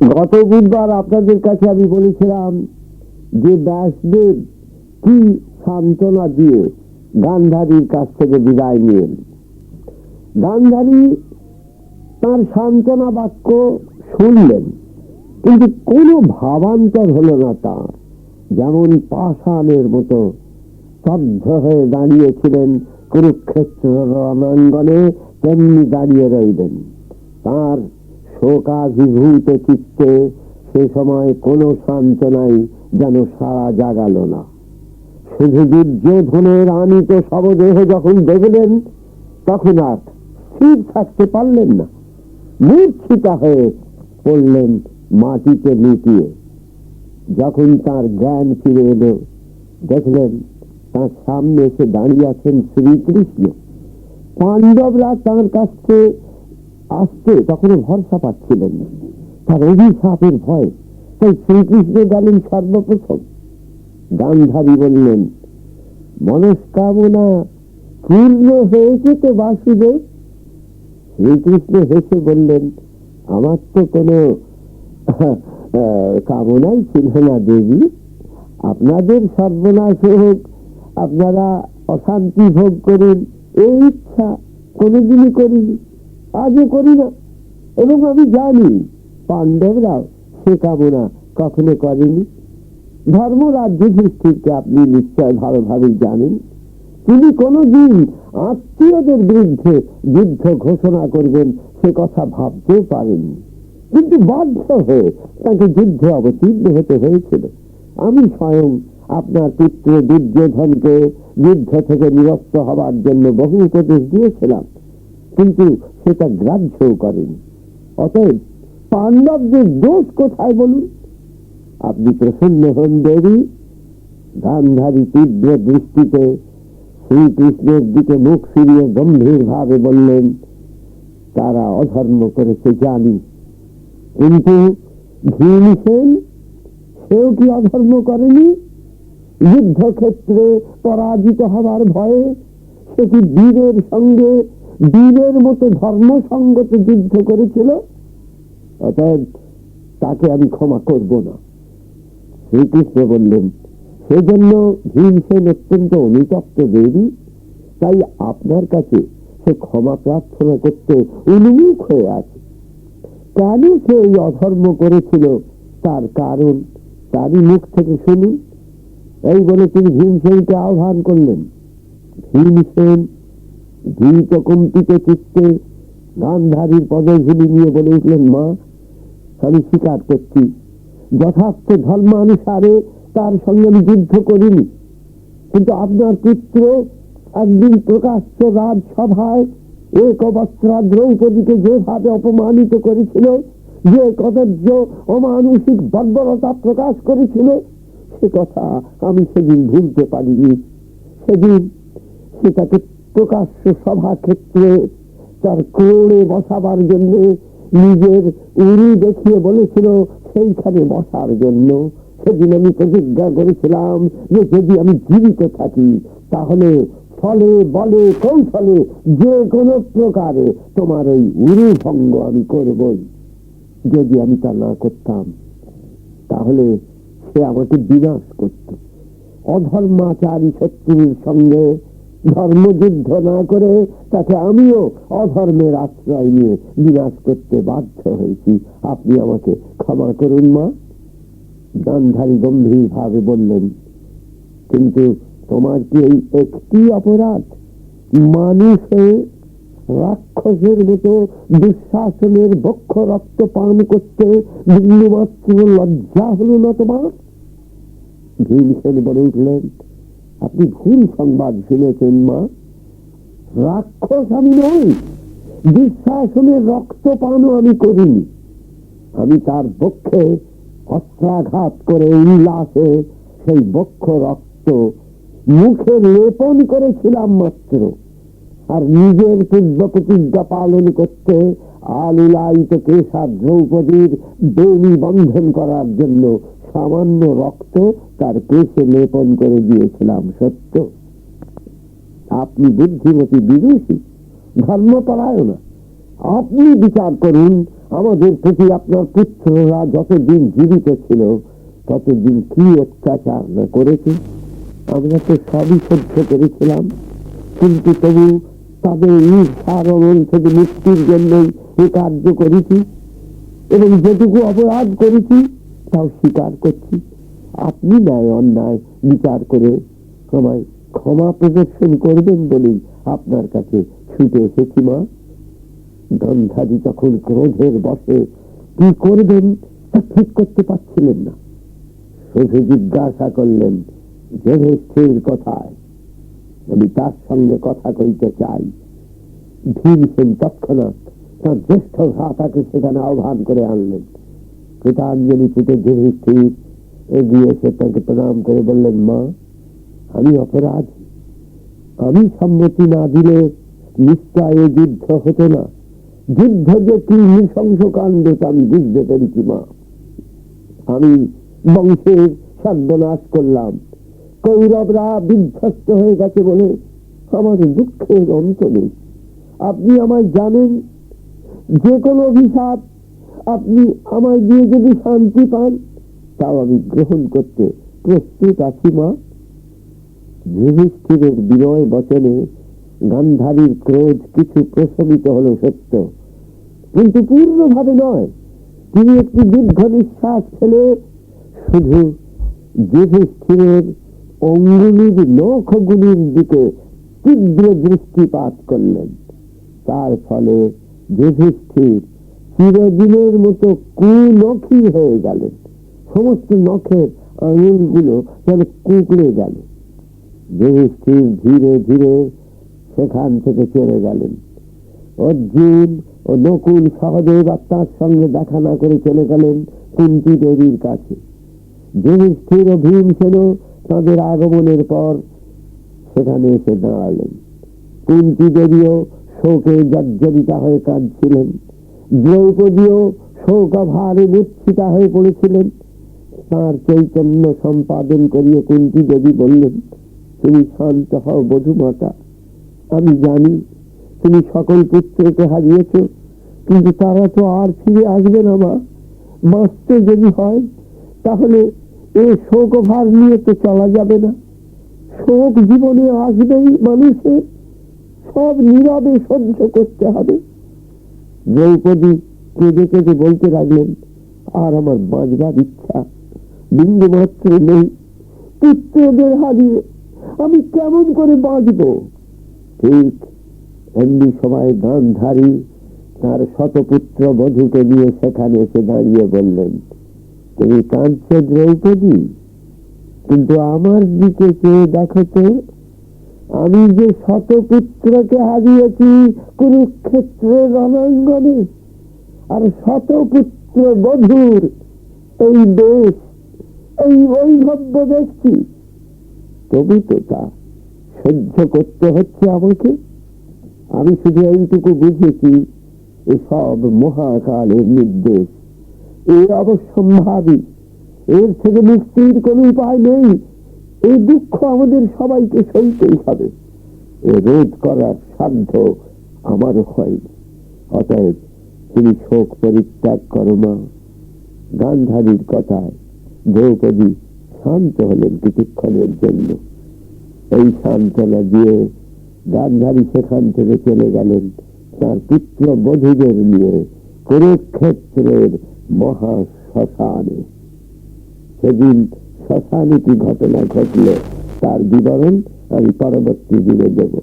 গত বুধবার আপনাদের কাছে আমি বলেছিলাম যে ব্যাসদেব কি সান্ত্বনা দিয়ে গান্ধারীর কাছ থেকে বিদায় নিয়েন গান্ধারী তার সান্ত্বনা বাক্য শুনলেন, কিন্তু কোনো ভাবান্তর হলো না তার। যেমন পাষাণের মতো স্তব্ধ হয়ে দাঁড়িয়েছিলেন কুরুক্ষেত্র রণাঙ্গনে, তেমনি দাঁড়িয়ে রইলেন। তার শোকাভিভূত চিত্তে সে সময় কোনো সান্ত্বনাই যেন সারা জাগালো না। শুধু দুর্যোধনের আনিত শবদেহ যখন দেখলেন, তখন আর স্থির থাকতে পারলেন না। মূর্ছিতা হয়ে পড়লেন মাটিতে লুটিয়ে। যখন তার জ্ঞান ফিরে এলো, দেখলেন তার সামনে এসে দাঁড়িয়ে আছেন শ্রীকৃষ্ণ। পাণ্ডবরা তার কাছে আসতে তখন ভরসা পাচ্ছিলেন তার অভিশাপের ভয় তাই শ্রীকৃষ্ণ গেলেন সর্বপ্রথম। গান্ধারী বললেন, মনস্কামনা পূর্ণ হয়েছে তো বাসুদেব? শ্রীকৃষ্ণ হেসে বললেন, আমার তো কোনো কামনাই ছিল না দেবী। আপনাদের সর্বনাশ হোক, আপনারা অশান্তি ভোগ করুন, এই ইচ্ছা কোনোদিনই করিনি। আজও করি না। এবং আমি জানি পাণ্ডবরাও সে কামনা কখনো করেনি। ধর্মরাজ যুধিষ্ঠিরকে আপনি নিশ্চয় ভালোভাবেই জানেন। তিনি কোনোদিন আত্মীয়দের বিরুদ্ধে যুদ্ধ ঘোষণা করবেন, সে কথা ভাবতেও পারেননি। কিন্তু বাধ্য হয়ে তাকে যুদ্ধে অবতীর্ণ হতে হয়েছিল। আমি স্বয়ং আপনার পুত্র দুর্যোধনকে যুদ্ধ থেকে নিরস্ত হবার জন্য বহু উপদেশ দিয়েছিলাম। কিন্তু সেটা গ্রাহ্যও করেনি। অতএব পাণ্ডবদের দোষ কোথায় বলুন? আপনি প্রসন্ন হন, দেবী। গান্ধারী তীব্র দৃষ্টিতে শ্রীকৃষ্ণের দিকে মুখ ফিরিয়ে গম্ভীর ভাবে বললেন, তারা অধর্ম করেছে, জানি। কিন্তু ভীমসেন সেও কি অধর্ম করেনি? যুদ্ধক্ষেত্রে পরাজিত হবার ভয়ে সে কি বীরের সঙ্গে বীরের মতো ধর্মসঙ্গত যুদ্ধ করেছিল, অতএব তাকে আমি ক্ষমা করব না। শ্রীকৃষ্ণ বললেন, সেজন্য ভীমসেন অত্যন্ত অনুতপ্ত দেবী, তাই আপনার কাছে সে ক্ষমা প্রার্থনা করতে উন্মুখ হয়ে আছে। কেন সে এই অধর্ম করেছিল? তার কারণ তারই মুখ থেকে শুনুন। এই বলে তিনি ভীমসেনকে আহ্বান করলেন। ভীমসেন ভীত কম্পিত চিত্তে গান্ধারীর পদধূলি নিয়ে বলে উঠলেন, মা, আমি স্বীকার করছি। যথার্থ ধর্মানুসারে তার সঙ্গে আমি যুদ্ধ করিনি। কিন্তু আপনার পুত্র একদিন প্রকাশ্য রাজসভায় এক অবস্ত্রা দ্রৌপদীকে যেভাবে অপমানিত করেছিল, যে কদর্য অমানসিক বর্বরতা প্রকাশ করেছিল, সে কথা আমি সেদিন ভুলতে পারিনি। সেদিন সেটাকে প্রকাশ্য সভা ক্ষেত্রে তার কোড়ে বসাবার জন্য নিজের উড়ি দেখিয়ে বলেছিল, সেইখানে বসার জন্য সেদিন আমি প্রতিজ্ঞা করেছিলাম যে যদি আমি জীবিত থাকি, তাহলে ফলে, বলে, কৌশলে যে কোনো প্রকারে তোমার ওই উরু ভঙ্গ আমি করবই। যদি আমি তা না করতাম, তাহলে সে আমাকে বিনাশ করত। অধর্মাচারী শত্রুর সঙ্গে ধর্মযুদ্ধ না করে তাকে আমিও অধর্মের আশ্রয় নিয়ে বিনাশ করতে বাধ্য হয়েছি। আপনি আমাকে ক্ষমা করুন, মা। গান্ধারী গম্ভীর ভাবে বললেন, কিন্তু তোমার কি এই একটি অপরাধ? মানুষে রাক্ষসের মতো দুঃশাসনের বক্ষ রক্ত পান করতে বিন্দুমাত্র লজ্জা হলো না তোমার? ভীমসেন বলে উঠলেন আপনি ভুল সংবাদ শুনেছেন, মা। রাক্ষস আমি নই। দুঃশাসনের রক্ত পানও আমি করিনি। আমি তার পক্ষে অস্ত্রাঘাত করে উল্লাসে সেই বক্ষ রক্ত মুখে লেপন করেছিলাম মাত্র। আর নিজের পূর্ব প্রতিজ্ঞা পালন করতে আলুলায়িত কেশার দ্রৌপদীর বেনি বন্ধন করার জন্য সামান্য রক্ত তার কেশে লেপন করে দিয়েছিলাম, সত্য। আপনি বুদ্ধিমতী বিদেশি ধর্মপরায়ণা। আপনি বিচার করুন, আমাদের প্রতি আপনার পুত্ররা যতদিন জীবিত ছিল, ততদিন কি অত্যাচার না করেছে? আমরা তো সবই সহ্য করেছিলাম, কিন্তু তবু তাদের ঈর্ষার অনল থেকে মুক্তির জন্যই এ কার্য করেছি এবং যেটুকু অপরাধ করেছি তাও স্বীকার করছি। আপনি ন্যায় অন্যায় বিচার করে আমায় ক্ষমা প্রদর্শন করবেন বলেই আপনার কাছে ছুটে এসেছি মা। গন্ধারী তখন ক্রোধের বসে কি করবেন তা ঠিক করতে পারছিলেন না। শুধু জিজ্ঞাসা করলেন যুধিষ্ঠির কথায়? আমি তার সঙ্গে কথা কইতে চাই। ভীমসেন তৎক্ষণাৎ তার জ্যেষ্ঠ ভ্রাতাকে সেখানে আহ্বান করে আনলেন। কৃতাঞ্জলি পুটে যুধিষ্ঠির এগিয়ে এসে তাকে প্রণাম করে বললেন, মা, আমি অপরাধ। আমি সম্মতি না দিলে এ যুদ্ধ হতো না। যুদ্ধ যে কি নৃশংস কাণ্ড, তা আমি বুঝতে পেরেছি, মা। আমি বংশের সর্বনাশ করলাম। কৌরবরা বিধ্বস্ত হয়ে গেছে বলে আমার দুঃখের অন্ত নেই। আপনি আমায় জানেন, যে কোনো অভিশাপ আপনি আমায় দিয়ে যদি শান্তি পান, তাও আমি গ্রহণ করতে প্রস্তুত আছি, মা। যুধিষ্ঠিরের বিনয় বচনে গান্ধারীর ক্রোধ কিছু প্রশমিত হলো সত্য। কিন্তু পূর্ণভাবে নয়, তিনি একটি দীর্ঘ নিঃশ্বাস ফেলে শুধু যুধিষ্ঠিরের অঙ্গুলির নখগুলির দিকে তীব্র দৃষ্টিপাত করলেন। তার ফলে যুধিষ্ঠির চিরদিনের মতো কুনখী হয়ে গেলেন। সমস্ত নখের আঙুলগুলো যেন কুকড়ে গেল। যুধিষ্ঠির ধীরে ধীরে সেখান থেকে চলে গেলেন। অর্জুন ও নকুল সহদেব আর তার সঙ্গে দেখা না করে চলে গেলেন কুন্তি দেবীর কাছে। যুধিষ্ঠির ও ভীমসেনও তাদের আগমনের পর সেখানে এসে দাঁড়ালেন। কুন্তি দেবীও শোকে জর্জরিতা হয়ে কাঁদছিলেন। দ্রৌপদীও শোকাভারে মূর্ছিতা হয়ে পড়েছিলেন। তার চৈতন্য সম্পাদন করিয়ে কুন্তি দেবী বললেন, তুমি শান্ত হও বধুমাতা আমি জানি তুমি সকল পুত্রকে হারিয়েছ, কিন্তু তারা তো আর ফিরে আসবে না, মা। বাঁচতে যদি হয়, তাহলে এ শোক ভার নিয়ে তো চলা যাবে না। শোক জীবনে আসবেই মানুষের। সব নীরবে সহ্য করতে হবে। দ্রৌপদী কেঁদে কেঁদে বলতে লাগলেন, আর আমার বাঁচবার ইচ্ছা, বিন্দু মাত্র নেই। পুত্রদের হারিয়ে আমি কেমন করে বাঁচব? ঠিক এমনি সময় গান্ধারী তার শতপুত্র বধূকে নিয়ে সেখানে এসে দাঁড়িয়ে বললেন, তুমি কাঁদছো দ্রৌপদী, কিন্তু আমার দিকে চেয়ে দেখো তো আমি যে শতপুত্রকে হারিয়েছি কুরুক্ষেত্রের রণাঙ্গনে, আর শতপুত্র বধূর এই দেশ, এই বৈভব্য দেখছি তবু তো তা সহ্য করতে হচ্ছে আমাকে। আমি শুধু এইটুকু বুঝেছি, এসব মহাকালের নির্দেশ। এ অবশ্যম্ভাবী, এর থেকে মুক্তির কোন উপায় নেই। এই দুঃখ আমাদের সবাইকে সইতেই হবে। রোধ করার সাধ্য আমারও হয়নি। অতএব তুমি শোক পরিত্যাগ করো মা। গান্ধারীর কথায় দ্রৌপদী শান্ত হলেন কিছুক্ষণের জন্য। এই সান্ত্বনা দিয়ে গান্ধারী সেখান থেকে চলে গেলেন তার পুত্র বধূদের নিয়ে কুরুক্ষেত্রের মহা শ্মশানে সেদিন শ্মশানে কি ঘটনা ঘটলো তার বিবরণ আমি পরবর্তী দিনে দেবো।